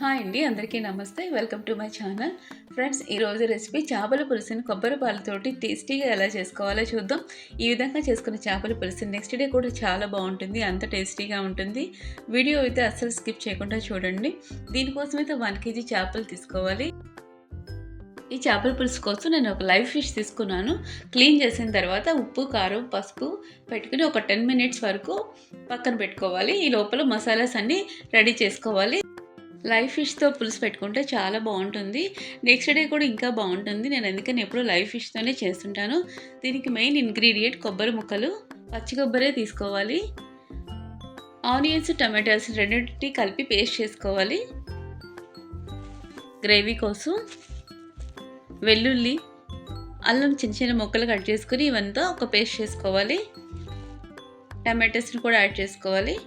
Hi అండి అందరికీ నమస్తే. Welcome to my channel. Friends ఈరోజు రెసిపీ చేపల పులుసుని కొబ్బరి పాలతోటి టేస్టీగా ఎలా చేసుకోవాలో చూద్దాం. ఈ విధంగా చేసుకున్న చేపల పులుసు నెక్స్ట్ డే కూడా చాలా బాగుంటుంది అంత టేస్టీగా ఉంటుంది. వీడియో అయితే అస్సలు స్కిప్ చేయకుండా చూడండి. దీనికోసం అయితే వన్ కేజీ చేపలు తీసుకోవాలి. ఈ చేపల పులుసు కోసం నేను ఒక లైవ్ ఫిష్ తీసుకున్నాను. క్లీన్ చేసిన తర్వాత ఉప్పు కారం పసుపు పెట్టుకుని ఒక టెన్ మినిట్స్ వరకు పక్కన పెట్టుకోవాలి. ఈ లోపల మసాలాస్ అన్నీ రెడీ చేసుకోవాలి. లైవ్ ఫిష్తో పులుసు పెట్టుకుంటే చాలా బాగుంటుంది. నెక్స్ట్ డే కూడా ఇంకా బాగుంటుంది. నేను అందుకని ఎప్పుడు లైవ్ ఫిష్తోనే చేస్తుంటాను. దీనికి మెయిన్ ఇంగ్రీడియంట్ కొబ్బరి ముక్కలు పచ్చి కొబ్బరే తీసుకోవాలి. ఆనియన్స్ టమాటాస్ రెండింటి కలిపి పేస్ట్ చేసుకోవాలి. గ్రేవీ కోసం వెల్లుల్లి అల్లం చిన్న చిన్న ముక్కలు కట్ చేసుకుని ఇవంతా ఒక పేస్ట్ చేసుకోవాలి. టమాటోస్ని కూడా యాడ్ చేసుకోవాలి.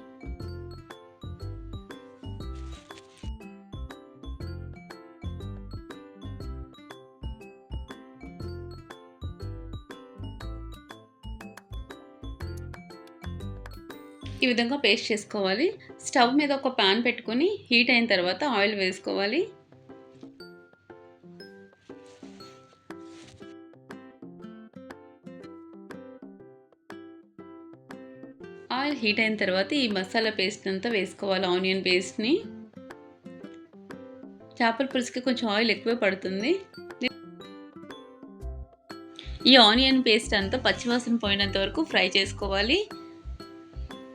ఈ విధంగా పేస్ట్ చేసుకోవాలి. స్టవ్ మీద ఒక ప్యాన్ పెట్టుకొని హీట్ అయిన తర్వాత ఆయిల్ వేసుకోవాలి. ఆయిల్ హీట్ అయిన తర్వాత ఈ మసాలా పేస్ట్ అంతా వేసుకోవాలి ఆనియన్ పేస్ట్ని. చేపల పులుసుకి కొంచెం ఆయిల్ ఎక్కువే పడుతుంది. ఈ ఆనియన్ పేస్ట్ అంతా పచ్చివాసన పోయినంత వరకు ఫ్రై చేసుకోవాలి.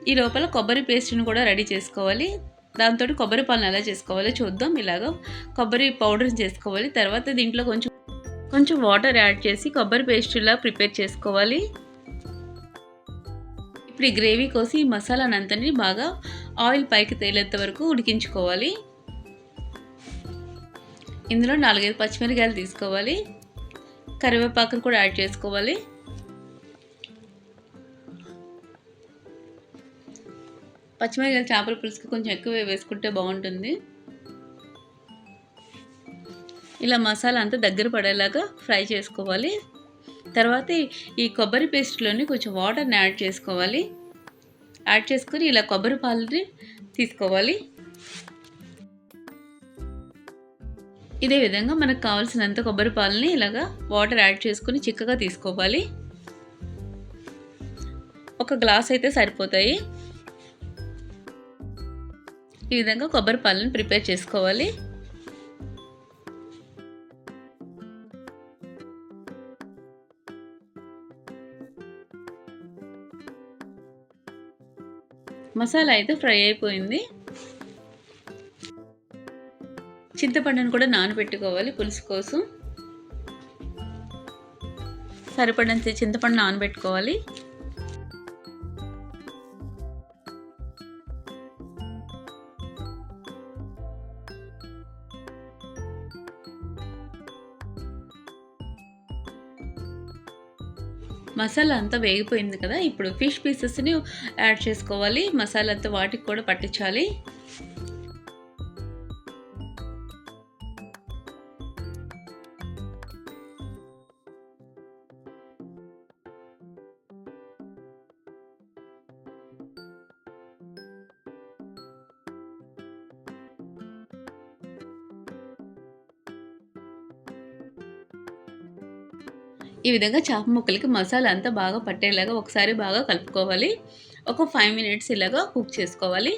ఈ లోపల కొబ్బరి పేస్ట్ని కూడా రెడీ చేసుకోవాలి. దాంతో కొబ్బరి పాలను ఎలా చేసుకోవాలో చూద్దాం. ఇలాగ కొబ్బరి పౌడర్ చేసుకోవాలి. తర్వాత దీంట్లో కొంచెం కొంచెం వాటర్ యాడ్ చేసి కొబ్బరి పేస్ట్లా ప్రిపేర్ చేసుకోవాలి. ఇప్పుడు ఈ గ్రేవీ కోసి ఈ మసాలానంతని బాగా ఆయిల్ పైకి తేలేంత వరకు ఉడికించుకోవాలి. ఇందులో నాలుగైదు పచ్చిమిరకాయలు తీసుకోవాలి. కరివేపాకును కూడా యాడ్ చేసుకోవాలి. పచ్చిమిరకాయలు చేపల పులుసుకి కొంచెం ఎక్కువ వేసుకుంటే బాగుంటుంది. ఇలా మసాలా అంతా దగ్గర పడేలాగా ఫ్రై చేసుకోవాలి. తర్వాత ఈ కొబ్బరి పేస్ట్లోని కొంచెం వాటర్ని యాడ్ చేసుకోవాలి. యాడ్ చేసుకొని ఇలా కొబ్బరి పాలని తీసుకోవాలి. ఇదే విధంగా మనకు కావాల్సినంత కొబ్బరి పాలని ఇలాగా వాటర్ యాడ్ చేసుకొని చిక్కగా తీసుకోవాలి. ఒక గ్లాస్ అయితే సరిపోతాయి. ఈ విధంగా కొబ్బరి పాలను ప్రిపేర్ చేసుకోవాలి. మసాలా అయితే ఫ్రై అయిపోయింది. చింతపండును కూడా నానబెట్టుకోవాలి పులుసు కోసం. సరిపడంత చింతపండు నానబెట్టుకోవాలి. మసాలా అంతా వేగిపోయింది కదా ఇప్పుడు ఫిష్ పీసెస్ని యాడ్ చేసుకోవాలి. మసాలా అంతా వాటికి కూడా పట్టించాలి. ఈ విధంగా చేప ముక్కలకి మసాలా అంతా బాగా పట్టేలాగా ఒకసారి బాగా కలుపుకోవాలి. ఒక ఫైవ్ మినిట్స్ ఇలాగా కుక్ చేసుకోవాలి.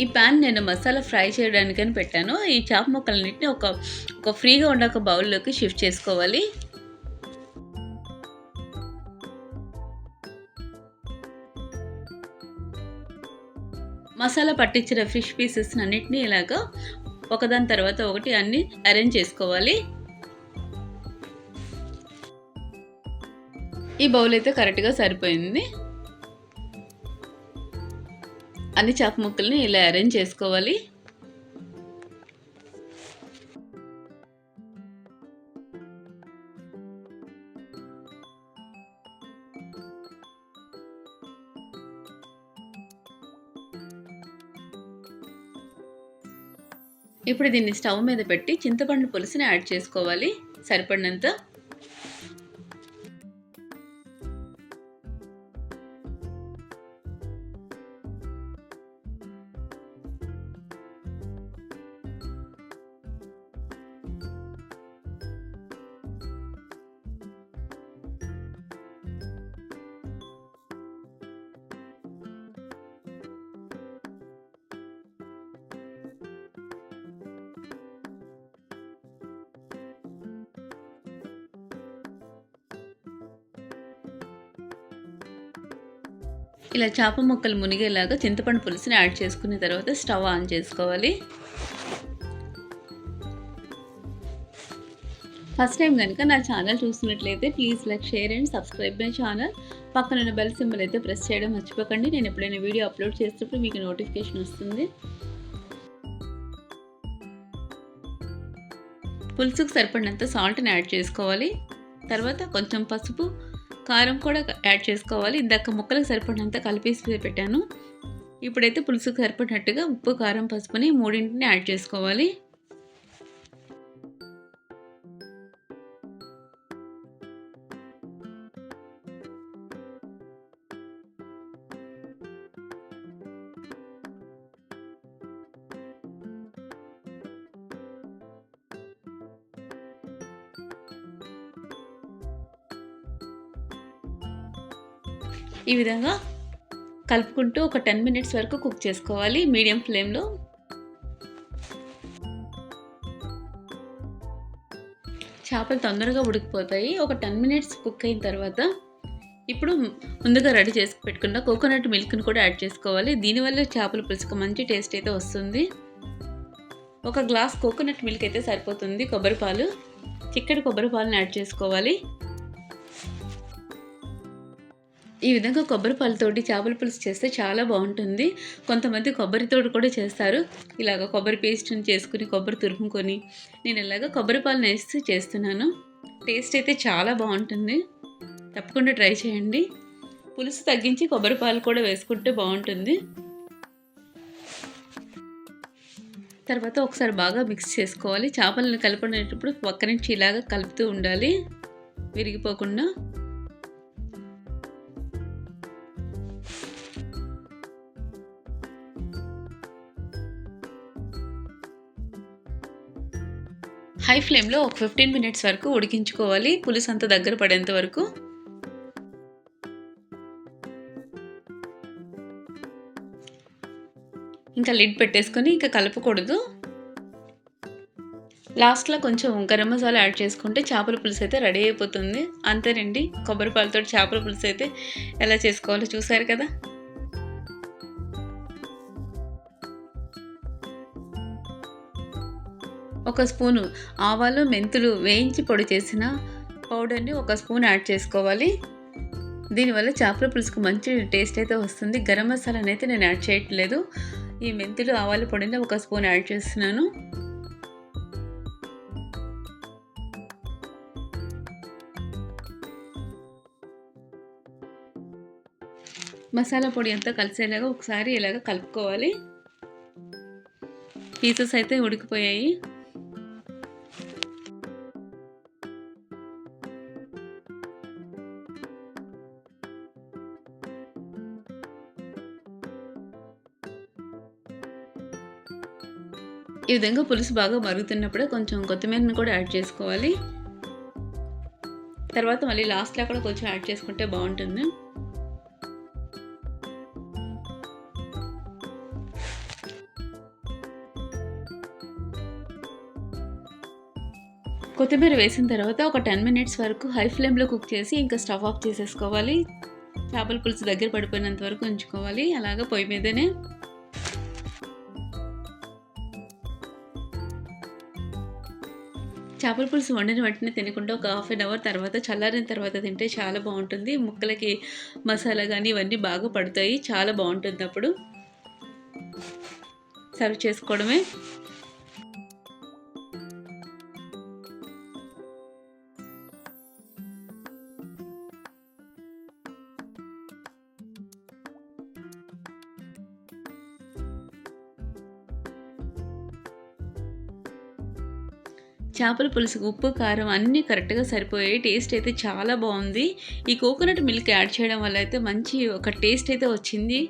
ఈ ప్యాన్ నేను మసాలా ఫ్రై చేయడానికని పెట్టాను. ఈ చేప ముక్కలన్నింటినీ ఒక ఒక ఫ్రీగా ఉండే ఒక బౌల్లోకి షిఫ్ట్ చేసుకోవాలి. మసాలా పట్టించిన ఫిష్ పీసెస్ అన్నిటినీ ఇలాగా ఒకదాని తర్వాత ఒకటి అన్ని అరేంజ్ చేసుకోవాలి. ఈ బౌల్ అయితే కరెక్ట్గా సరిపోయింది. అన్ని చాప ముక్కల్ని ఇలా అరేంజ్ చేసుకోవాలి. ఇప్పుడు దీన్ని స్టవ్ మీద పెట్టి చింతపండు పులుసుని యాడ్ చేసుకోవాలి. సరిపడినంత ఇలా చేప ముక్కలు మునిగేలాగా చింతపండు పులుసుని యాడ్ చేసుకున్న తర్వాత స్టవ్ ఆన్ చేసుకోవాలి. ఫస్ట్ టైం కనుక నా ఛానల్ చూస్తున్నట్లయితే please like share and subscribe my channel. పక్కన బెల్ సింబల్ అయితే ప్రెస్ చేయడం మర్చిపోకండి. నేను ఎప్పుడైనా వీడియో అప్లోడ్ చేసినప్పుడు మీకు నోటిఫికేషన్ వస్తుంది. పులుసుకు సరిపడినంత సాల్ట్ని యాడ్ చేసుకోవాలి. తర్వాత కొంచెం పసుపు కారం కూడా యాడ్ చేసుకోవాలి. ఇందాక ముక్కలకు సరిపడినంత కలిపేసి పెట్టాను. ఇప్పుడైతే పులుసుకు సరిపడినట్టుగా ఉప్పు కారం పసుపుని మూడింటిని యాడ్ చేసుకోవాలి. ఈ విధంగా కలుపుకుంటూ ఒక టెన్ మినిట్స్ వరకు కుక్ చేసుకోవాలి మీడియం ఫ్లేమ్లో. చేపలు తొందరగా ఉడికిపోతాయి. ఒక టెన్ మినిట్స్ కుక్ అయిన తర్వాత ఇప్పుడు ముందుగా రెడీ చేసి పెట్టుకున్న కోకోనట్ మిల్క్ని కూడా యాడ్ చేసుకోవాలి. దీనివల్ల చేపల పులుసుకు మంచి టేస్ట్ అయితే వస్తుంది. ఒక గ్లాస్ కోకోనట్ మిల్క్ అయితే సరిపోతుంది. కొబ్బరి పాలు చిక్కటి కొబ్బరి పాలను యాడ్ చేసుకోవాలి. ఈ విధంగా కొబ్బరి పాలతోటి చేపల పులుసు చేస్తే చాలా బాగుంటుంది. కొంతమంది కొబ్బరితోటి కూడా చేస్తారు. ఇలాగ కొబ్బరి పేస్ట్ని చేసుకుని కొబ్బరి తురుముకొని నేను ఇలాగ కొబ్బరి పాలు వేసి చేస్తున్నాను. టేస్ట్ అయితే చాలా బాగుంటుంది. తప్పకుండా ట్రై చేయండి. పులుసు తగ్గించి కొబ్బరి పాలు కూడా వేసుకుంటే బాగుంటుంది. తర్వాత ఒకసారి బాగా మిక్స్ చేసుకోవాలి. చేపలను కలుపుకునేటప్పుడు పక్క నుంచి ఇలాగ కలుపుతూ ఉండాలి. విరిగిపోకుండా. హై ఫ్లేమ్లో ఒక ఫిఫ్టీన్ మినిట్స్ వరకు ఉడికించుకోవాలి. పులుసు అంత దగ్గర పడేంత వరకు. ఇంకా లిడ్ పెట్టేసుకొని ఇంకా కలపకూడదు. లాస్ట్లో కొంచెం గరం మసాలా యాడ్ చేసుకుంటే చేపల పులుసు అయితే రెడీ అయిపోతుంది. అంతేనండి. కొబ్బరిపాలతో చేపల పులుసు అయితే ఎలా చేసుకోవాలో చూసారు కదా? ఒక స్పూను ఆవాలు మెంతులు వేయించి పొడి చేసిన పౌడర్ని ఒక స్పూన్ యాడ్ చేసుకోవాలి. దీనివల్ల చేపల పులుసుకు మంచి టేస్ట్ అయితే వస్తుంది. గరం మసాలాని అయితే నేను యాడ్ చేయట్లేదు. ఈ మెంతులు ఆవాల పొడిని ఒక స్పూన్ యాడ్ చేస్తున్నాను. మసాలా పొడి అంతా కలిసేలాగా ఒకసారి ఇలాగ కలుపుకోవాలి. పీసెస్ అయితే ఉడికిపోయాయి. ఈ విధంగా పులుసు బాగా మరుగుతున్నప్పుడు కొంచెం కొత్తిమీరని కూడా యాడ్ చేసుకోవాలి. తర్వాత మళ్ళీ లాస్ట్లో కూడా కొంచెం యాడ్ చేసుకుంటే బాగుంటుంది. కొత్తిమీర వేసిన తర్వాత ఒక టెన్ మినిట్స్ వరకు హై ఫ్లేమ్లో కుక్ చేసి ఇంకా స్టవ్ ఆఫ్ చేసేసుకోవాలి. చేపల పులుసు దగ్గర పడిపోయినంత వరకు ఉంచుకోవాలి. అలాగా పొయ్యి మీదనే చేపల పులుసు వండిన వెంటనే తినకుండా ఒక హాఫ్ అన్ అవర్ తర్వాత చల్లారిన తర్వాత తింటే చాలా బాగుంటుంది. ముక్కలకి మసాలా కానీ ఇవన్నీ బాగా పడతాయి. చాలా బాగుంటుంది అప్పుడు. సర్వ్ చేసుకోవడమే. చేపల పులుసుకు ఉప్పు కారం అన్నీ కరెక్ట్గా సరిపోయాయి. టేస్ట్ అయితే చాలా బాగుంది ఈ కోకోనట్ మిల్క్ యాడ్ చేయడం వల్ల అయితే మంచి ఒక టేస్ట్ అయితే వచ్చింది.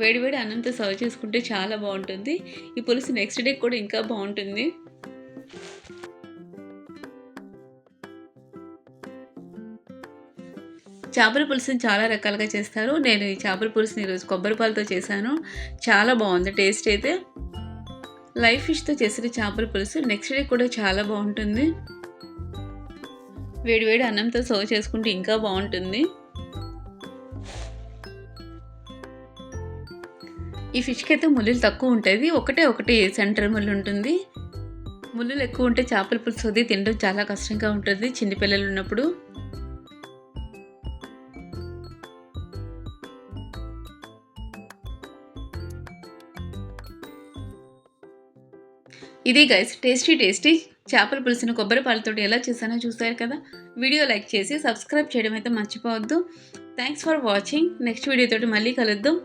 వేడివేడి అన్నంతో సర్వ్ చేసుకుంటే చాలా బాగుంటుంది ఈ పులుసు నెక్స్ట్ డే కూడా ఇంకా బాగుంటుంది చేపల పులుసుని చాలా రకాలుగా చేస్తారు. నేను ఈ చేపల పులుసుని ఈరోజు కొబ్బరి పాలతో చేశాను. చాలా బాగుంది టేస్ట్ అయితే. లైఫ్ ఫిష్తో చేసిన చేపల పులుసు నెక్స్ట్ డే కూడా చాలా బాగుంటుంది. వేడివేడి అన్నంతో సర్వ్ చేసుకుంటే ఇంకా బాగుంటుంది. ఈ ఫిష్కి అయితే ముల్లులు తక్కువ ఉంటుంది ఒకటే ఒకటి సెంటర్ ముళ్ళు ఉంటుంది. ముల్లులు ఎక్కువ ఉంటే చేపల పులుసు అది తినడం చాలా కష్టంగా ఉంటుంది. చిన్నపిల్లలు ఉన్నప్పుడు. ఇది గైస్ టేస్టీ టేస్టీ చేపల పులుసును కొబ్బరి పాలతో ఎలా చేశానో చూసారు కదా? వీడియో లైక్ చేసి సబ్స్క్రైబ్ చేయడం అయితే మర్చిపోవద్దు. థ్యాంక్స్ ఫర్ వాచింగ్ నెక్స్ట్ వీడియోతో మళ్ళీ కలుద్దాం.